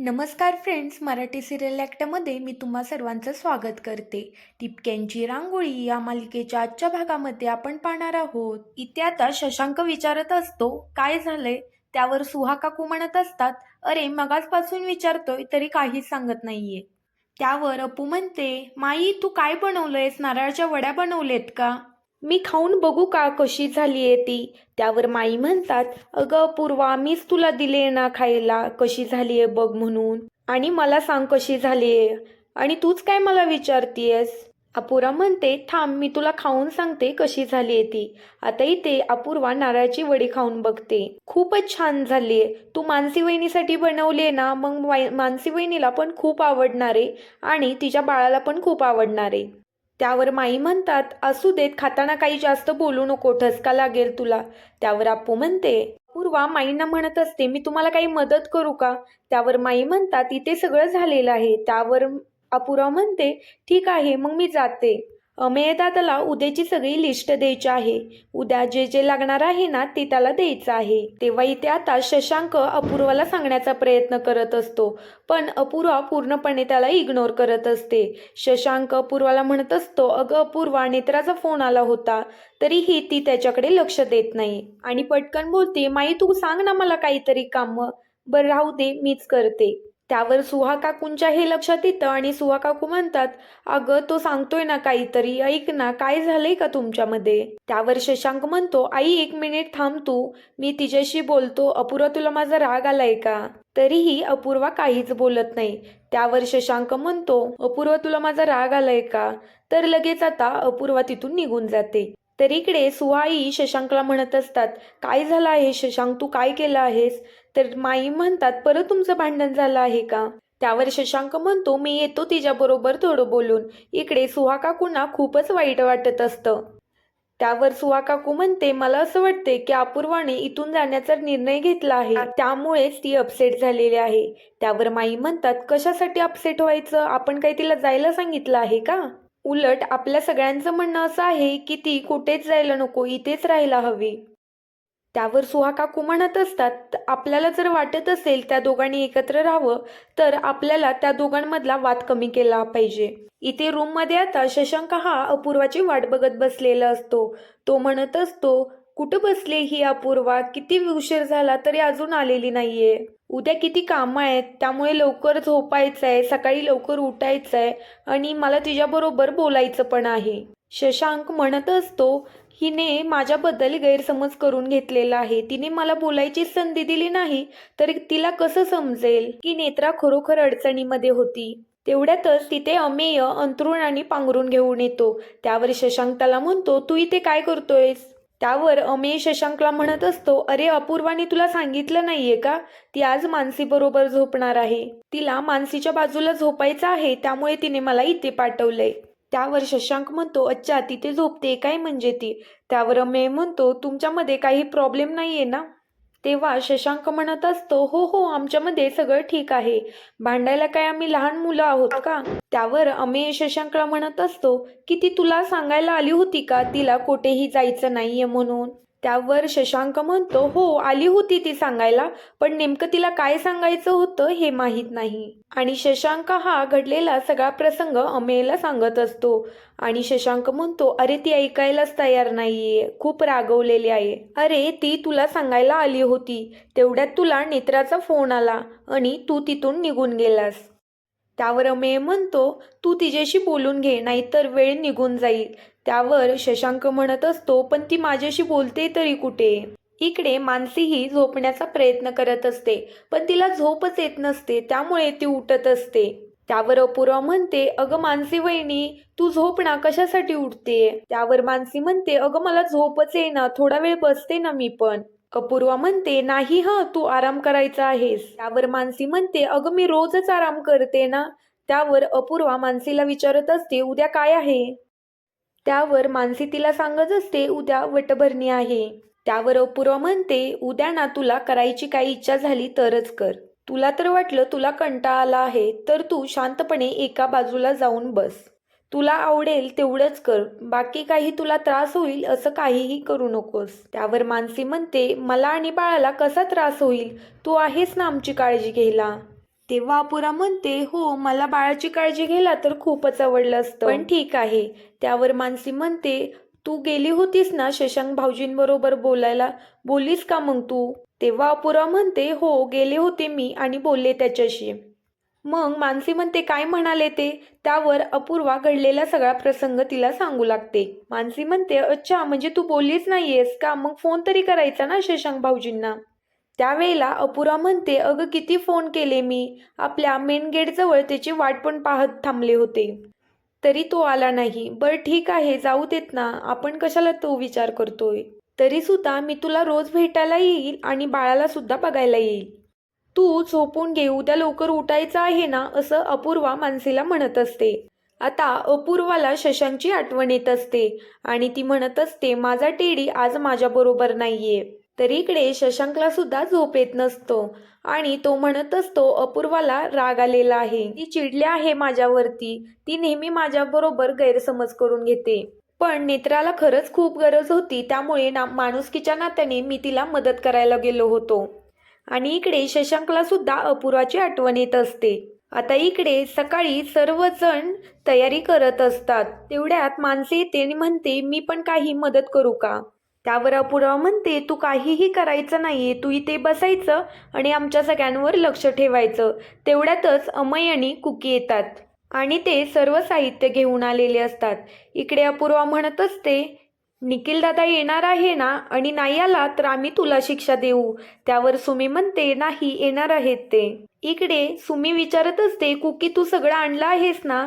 नमस्कार friends Marathi serial ॲक्टमध्ये मी तुम्हा सर्वांचं स्वागत करते. टिपक्यांची रांगोळी या मालिकेच्या आजच्या भागामध्ये आपण पाहणार आहोत. इथे आता शशांक विचारत असतो काय झालंय? त्यावर सुहा काकू म्हणत असतात अरे मगाचपासून विचारतोय तरी काहीच सांगत नाहीये. त्यावर अपू म्हणते माई तू काय बनवलंयस? नारळाच्या वड्या बनवलेत का? मी खाऊन बघू का कशी झाली आहे ती? त्यावर माई म्हणतात अगं पूर्वा मीच तुला दिले ना खायला कशी झाली आहे बघ म्हणून. आणि मला सांग कशी झाली आहे आणि तूच काय मला विचारतीयस? अपूर्वा म्हणते थांब मी तुला खाऊन सांगते कशी झाली आहे ती. आता इथे अपूर्वा नारळाची वडी खाऊन बघते. खूपच छान झाली आहे तू मानसी वहिनीसाठी बनवली आहे ना मग मानसी वहिनीला पण खूप आवडणार आहे आणि तिच्या बाळाला पण खूप आवडणार. आहे त्यावर माई म्हणतात असू देत खाताना काही जास्त बोलू नको ठसका लागेल तुला. त्यावर आपू म्हणते पूर्वा माईंना म्हणत असते मी तुम्हाला काही मदत करू का? त्यावर माई म्हणतात इथे सगळं झालेलं आहे. त्यावर अपुरा म्हणते ठीक आहे मग मी जाते. अमेयदा दादाला उद्याची सगळी लिस्ट द्यायची आहे. उद्या जे जे लागणार आहे ना ते त्याला द्यायचं आहे. तेव्हा इथे आता शशांक अपूर्वाला सांगण्याचा प्रयत्न करत असतो. पण अपूर्वा पूर्णपणे त्याला इग्नोर करत असते. शशांक अपूर्वाला म्हणत असतो अगं अपूर्वा नेत्राचा फोन आला होता. तरीही ती त्याच्याकडे लक्ष देत नाही. आणि पटकन बोलते माई तू सांग ना मला काहीतरी काम. बरं राहू दे मीच करते. त्यावर सुहा काकूंच्या हे लक्षात येतं आणि सुहा काकू म्हणतात अगं तो सांगतोय ना काहीतरी. ऐक ना काय झालंय का तुमच्यामध्ये? त्यावर शशांक म्हणतो आई एक मिनिट थांब तू. मी तिच्याशी बोलतो. अपूर्वा तुला माझा राग आलाय का? तरीही अपूर्वा काहीच बोलत नाही. त्यावर शशांक म्हणतो अपूर्वा तुला माझा राग आलाय का? तर लगेच आता अपूर्वा तिथून निघून जाते. तर इकडे सुहाई शशांकला म्हणत असतात काय झालं आहे शशांक? तू काय केलं आहेस? तर माई म्हणतात परत तुमचं भांडण झालं आहे का? त्यावर शशांक म्हणतो मी येतो तिच्याबरोबर थोडं बोलून. इकडे सुहा काकूंना खूपच वाईट वाटत असतं. त्यावर सुहा काकू म्हणते मला असं वाटते की अपूर्वाने इथून जाण्याचा निर्णय घेतला आहे. त्यामुळेच ती अपसेट झालेली आहे. त्यावर माई म्हणतात कशासाठी अपसेट व्हायचं? आपण काही तिला जायला सांगितलं आहे का? उलट आपल्या सगळ्यांचं म्हणणं असं आहे की ती कुठेच जायला नको इथेच राहायला हवी. त्यावर सुहा काकू म्हणत असतात आपल्याला जर वाटत असेल त्या दोघांनी एकत्र राहावं तर आपल्याला त्या दोघांमधला वाद कमी केला पाहिजे. इथे रूममध्ये आता शशांक हा अपूर्वाची वाट बघत बसलेला असतो. तो म्हणत असतो कुठं बसले ही अपूर्वा? किती उशीर झाला तरी अजून आलेली नाहीये. उद्या किती कामं आहेत त्यामुळे लवकर झोपायचं आहे सकाळी लवकर उठायचं आहे आणि मला तिच्याबरोबर बोलायचं पण आहे. शशांक म्हणत असतो हिने माझ्याबद्दल गैरसमज करून घेतलेला आहे. तिने मला बोलायची संधी दिली नाही तर तिला कसं समजेल की नेत्रा खरोखर अडचणीमध्ये होती. तेवढ्यातच तिथे अमेय अंतरुण आणि पांघरून घेऊन येतो. त्यावर शशांक त्याला म्हणतो तू इथे काय करतोयस? त्यावर अमेय शशांकला म्हणत असतो अरे अपूर्वाने तुला सांगितलं नाहीये का? ती आज मानसी बरोबर झोपणार आहे. तिला मानसीच्या बाजूला झोपायचं आहे त्यामुळे तिने मला इथे पाठवलंय. त्यावर शशांक म्हणतो अच्छा तिथे झोपते काय म्हणजे ती? त्यावर अमेय म्हणतो तुमच्यामध्ये काही प्रॉब्लेम नाहीये ना? तेव्हा शशांक म्हणत असतो हो हो आमच्यामध्ये सगळं ठीक आहे. भांडायला काय आम्ही लहान मुलं आहोत का? त्यावर अमेय शशांकला म्हणत असतो की ती तुला सांगायला आली होती का? तिला कुठेही जायचं नाहीये म्हणून. त्यावर शशांक म्हणतो हो आली होती ती सांगायला पण नेमकं तिला काय सांगायचं होतं हे माहीत नाही. आणि शशांक हा घडलेला सगळा प्रसंग अमेयला सांगत असतो. आणि शशांक म्हणतो अरे ती ऐकायलाच तयार नाहीये खूप रागवलेली आहे. अरे ती तुला सांगायला आली होती तेवढ्यात तुला नेत्राचा फोन आला आणि तू तिथून निघून गेलास. त्यावर अमेय म्हणतो तू तिच्याशी बोलून घे नाहीतर वेळ निघून जाईल. त्यावर शशांक म्हणत असतो पण ती माझ्याशी बोलते तरी कुठे? इकडे मानसीही झोपण्याचा प्रयत्न करत असते पण तिला झोपच येत नसते त्यामुळे ती उठत असते. त्यावर अपूर्वा म्हणते अगं मानसी वहिनी तू झोप ना कशासाठी उठते? त्यावर मानसी म्हणते अगं मला झोपच येईना थोडा वेळ बसते ना मी पण. अपूर्वा म्हणते नाही हं तू आराम करायचा आहेस. त्यावर मानसी म्हणते अगं मी रोजच आराम करते ना? त्यावर अपूर्वा मानसीला विचारत असते उद्या काय आहे? त्यावर मानसी तिला सांगत असते उद्या वटभरणी आहे. त्यावर अपूर्वा म्हणते उद्या ना तुला करायची काही इच्छा झाली तरच कर. तुला तर वाटलं तुला कंटाळा आला आहे तर तू शांतपणे एका बाजूला जाऊन बस. तुला आवडेल तेवढंच कर बाकी काही तुला त्रास होईल असं काहीही करू नकोस. त्यावर मानसी म्हणते मला आणि बाळाला कसा त्रास होईल? तू आहेस ना आमची काळजी घ्यायला. तेव्हा अपुरा म्हणते हो मला बाळाची काळजी घ्यायला तर खूपच आवडलं असतं. पण ठीक आहे. त्यावर मानसी म्हणते तू गेली होतीस ना शशांक भाऊजींबरोबर बोलायला? बोलीस का मग तू? तेव्हा अपुरा म्हणते हो गेले होते मी आणि बोलले त्याच्याशी. मग मानसी म्हणते काय म्हणाले ते? त्यावर अपूर्वा घडलेला सगळा प्रसंग तिला सांगू लागते. मानसी म्हणते अच्छा म्हणजे तू बोललीच नाहीयेस का? मग फोन तरी करायचा ना शशांक भाऊजींना? त्यावेळेला अपुरा म्हणते अगं किती फोन केले मी. आपल्या मेन गेटजवळ त्याची वाट पण पाहत थांबले होते. तरी तो आला नाही. बरं ठीक आहे जाऊ देत ना. आपण कशाला तो विचार करतोय? तरी सुद्धा मी तुला रोज भेटायला येईल आणि बाळाला सुद्धा बघायला येईल. तू झोपून घे उद्या लवकर उठायचं आहे ना असं अपूर्वा मानसीला म्हणत असते. आता अपूर्वाला शशांची आठवण येत असते आणि ती म्हणत असते माझा टेडी आज माझ्याबरोबर नाहीये. तर इकडे शशांकला सुद्धा झोप येत नसतो. आणि तो म्हणत असतो अपूर्वाला राग आलेला आहे. ती चिडली आहे माझ्यावरती. ती नेहमी माझ्याबरोबर गैरसमज करून घेते. पण नेत्राला खरंच खूप गरज होती. त्यामुळे ना माणुसकीच्या नात्याने मी तिला मदत करायला गेलो होतो. आणि इकडे शशांकला सुद्धा अपूर्वाची आठवण येत असते. आता इकडे सकाळी सर्वजण तयारी करत असतात. तेवढ्यात माणसे येते आणि म्हणते मी पण काही मदत करू का? त्यावर अपूर्वा म्हणते तू काहीही करायचं नाहीये तू इथे बसायचं आणि आमच्या सगळ्यांवर लक्ष ठेवायचं. तेवढ्यातच अमय आणि कुकी येतात. आणि ते सर्व साहित्य घेऊन आलेले असतात. इकडे अपूर्वा म्हणत असते निखिल दादा येणार आहे ना? आणि नाही आला तर आम्ही तुला शिक्षा देऊ. त्यावर सुमी म्हणते नाही येणार आहेत ते. इकडे सुमी विचारत असते कुकी तू सगळं आणलं आहेस ना?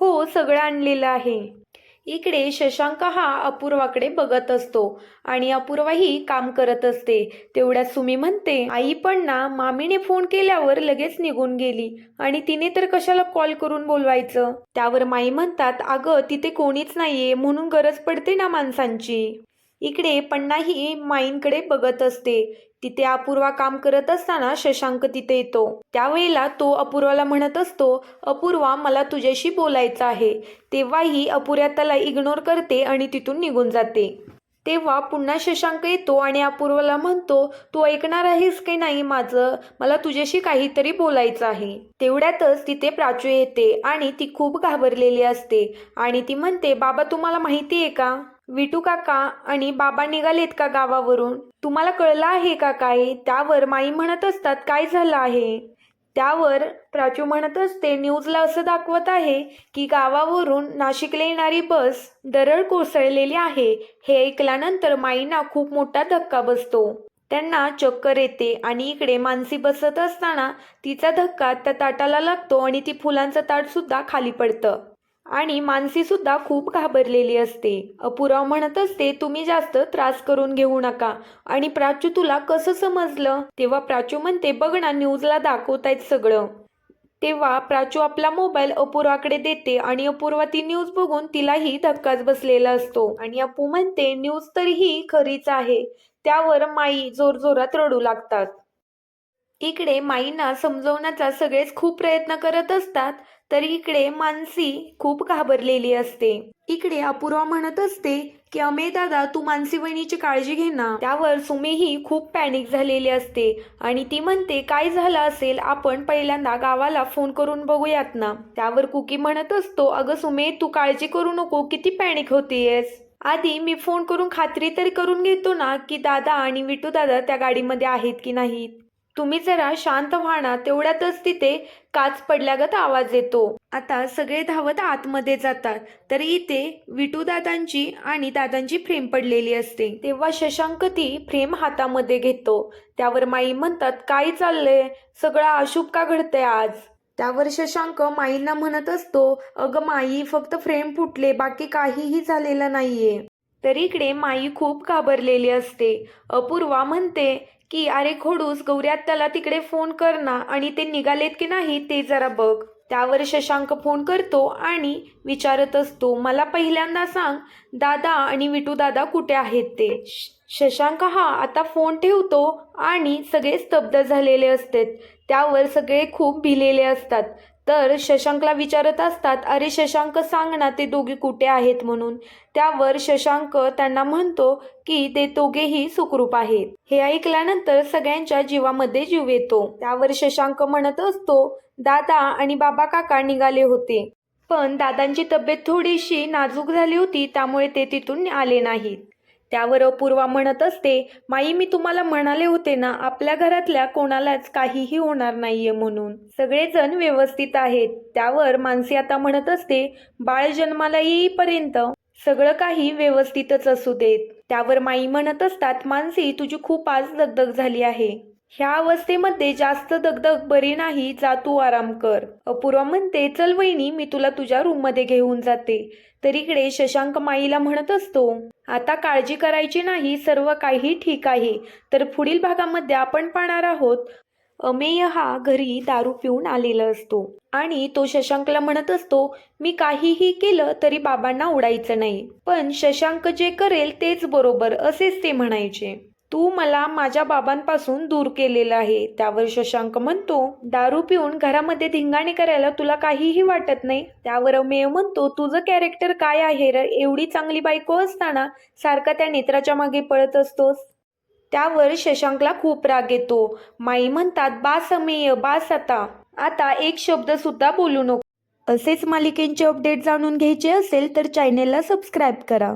हो सगळं आणलेलं आहे. इकडे शशांक हा अपूर्वाकडे बघत असतो आणि अपूर्वाही काम करत असते. तेवढ्या सुमी म्हणते आई पण ना मामीने फोन केल्यावर लगेच निघून गेली आणि तिने तर कशाला कॉल करून बोलवायचं? त्यावर माई म्हणतात अगं तिथे कोणीच नाहीये म्हणून गरज पडते ना माणसांची. इकडे पण्णाही माईंकडे बघत असते. तिथे अपूर्वा काम करत असताना शशांक तिथे येतो. त्यावेळेला तो अपूर्वाला म्हणत असतो अपूर्वा मला तुझ्याशी बोलायचं आहे. तेव्हाही अपुऱ्या त्याला इग्नोर करते आणि तिथून निघून जाते. तेव्हा पुन्हा शशांक येतो आणि अपूर्वाला म्हणतो तू ऐकणार आहेस की नाही माझं? मला तुझ्याशी काहीतरी बोलायचं आहे. तेवढ्यातच तिथे प्राचू येते आणि ती खूप घाबरलेली असते. आणि ती म्हणते बाबा तुम्हाला माहिती आहे का? विटू काका आणि बाबा निघालेत का गावावरून? तुम्हाला कळलं आहे का काय? त्यावर माई म्हणत असतात काय झालं आहे? त्यावर प्राचू म्हणत असते न्यूजला असं दाखवत आहे की गावावरून नाशिकला येणारी बस दरड कोसळलेली आहे. हे ऐकल्यानंतर माईंना खूप मोठा धक्का बसतो. त्यांना चक्कर येते आणि इकडे मानसी बसत असताना तिचा धक्का त्या ताटाला लागतो आणि ती फुलांचं ताट सुद्धा खाली पडतं. आणि मानसी सुद्धा खूप घाबरलेली असते. अपुराव म्हणत असते तुम्ही जास्त त्रास करून घेऊ नका. आणि प्राचू तुला कसं समजलं? तेव्हा प्राचू म्हणते बघ ना न्यूजला दाखवतायत सगळं. तेव्हा प्राचू आपला मोबाईल अपूर्वाकडे देते आणि अपूर्वा ती न्यूज बघून तिलाही धक्काच बसलेला असतो. आणि अपू म्हणते न्यूज तरीही खरीच आहे. त्यावर माई जोरजोरात रडू लागतात. इकडे माईंना समजवण्याचा सगळेच खूप प्रयत्न करत असतात तर इकडे मानसी खूप घाबरलेली असते. इकडे अपूर्वा म्हणत असते की अमे दादा तू मानसी वहिनीची काळजी घे ना. त्यावर सुमीही खूप पॅनिक झालेली असते आणि ती म्हणते काय झालं असेल आपण पहिल्यांदा गावाला फोन करून बघूयात ना. त्यावर कुकी म्हणत असतो अगं सुमे तू काळजी करू नको किती पॅनिक होतीयस. आधी मी फोन करून खात्री तरी करून घेतो ना की दादा आणि विटू दादा त्या गाडीमध्ये आहेत की नाहीत. तुम्ही जरा शांत व्हा ना तेवढ्यातच तिथे काच पडल्यागत आवाज येतो. आता सगळे धावत आतमध्ये जातात. तर इथे विटू दादांची आणि दादांची फ्रेम पडलेली असते. तेव्हा शशांक ती फ्रेम हातामध्ये घेतो. त्यावर माई म्हणतात काय चाललंय? सगळं अशुभ का घडतंय आज? त्यावर शशांक माईंना म्हणत असतो अगं माई फक्त फ्रेम फुटले बाकी काहीही झालेलं नाहीये. तर इकडे माई खूप घाबरलेली असते. अपूर्वा म्हणते की अरे खोडूस गौऱ्यात त्याला तिकडे फोन कर ना. आणि ते निघालेत की नाही ते जरा बघ. त्यावर शशांक फोन करतो आणि विचारत असतो मला पहिल्यांदा सांग दादा आणि विटू दादा कुठे आहेत ते? श- शशांक हा आता फोन ठेवतो आणि सगळे स्तब्ध झालेले असतात. त्यावर सगळे खूप भिलेले असतात. तर शशांकला विचारत असतात अरे शशांक सांग ना ते दोघे कुठे आहेत म्हणून? त्यावर शशांक त्यांना म्हणतो की ते दोघेही सुखरूप आहेत. हे ऐकल्यानंतर सगळ्यांच्या जीवामध्ये जीव येतो. त्यावर शशांक म्हणत असतो दादा आणि बाबा काका निघाले होते. पण दादांची तब्येत थोडीशी नाजूक झाली होती त्यामुळे ते तिथून आले नाहीत. त्यावर अपूर्वा म्हणत असते माई मी तुम्हाला म्हणाले होते ना आपल्या घरातल्या कोणालाच काहीही होणार नाहीये म्हणून. सगळेजण व्यवस्थित आहेत. त्यावर मानसी आता म्हणत असते बाळ जन्माला येईपर्यंत सगळं काही व्यवस्थितच असू देत. त्यावर माई म्हणत असतात मानसी तुझी खूप आज दगदग झाली आहे. ह्या अवस्थेमध्ये जास्त दगदग बरी नाही जा तू आराम कर. अपूर्वा म्हणते चल वहिनी मी तुला तुझ्या रूममध्ये घेऊन जाते. तर इकडे शशांक माईला म्हणत असतो आता काळजी करायची नाही सर्व काही ठीक आहे. तर पुढील भागामध्ये आपण पाहणार आहोत. अमेय हा घरी दारू पिऊन आलेला असतो आणि तो शशांकला म्हणत असतो मी काहीही केलं तरी बाबांना उडायचं नाही. पण शशांक जे करेल तेच बरोबर असेच ते म्हणायचे. तू मला माझ्या बाबांपासून दूर केलेलं आहे. त्यावर शशांक म्हणतो दारू पिऊन घरामध्ये धिंगाणे करायला तुला काहीही वाटत नाही. त्यावर मेव म्हणतो तुझं कॅरेक्टर काय आहे र? एवढी चांगली बायको असताना सारखा त्या नेत्राच्या मागे पळत असतोस? त्यावर शशांकला खूप राग येतो. माई म्हणतात बास अमेय बास आता. आता एक शब्द सुद्धा बोलू नको. असेच मालिकेंचे अपडेट जाणून घ्यायचे असेल तर चॅनेलला सबस्क्राईब करा.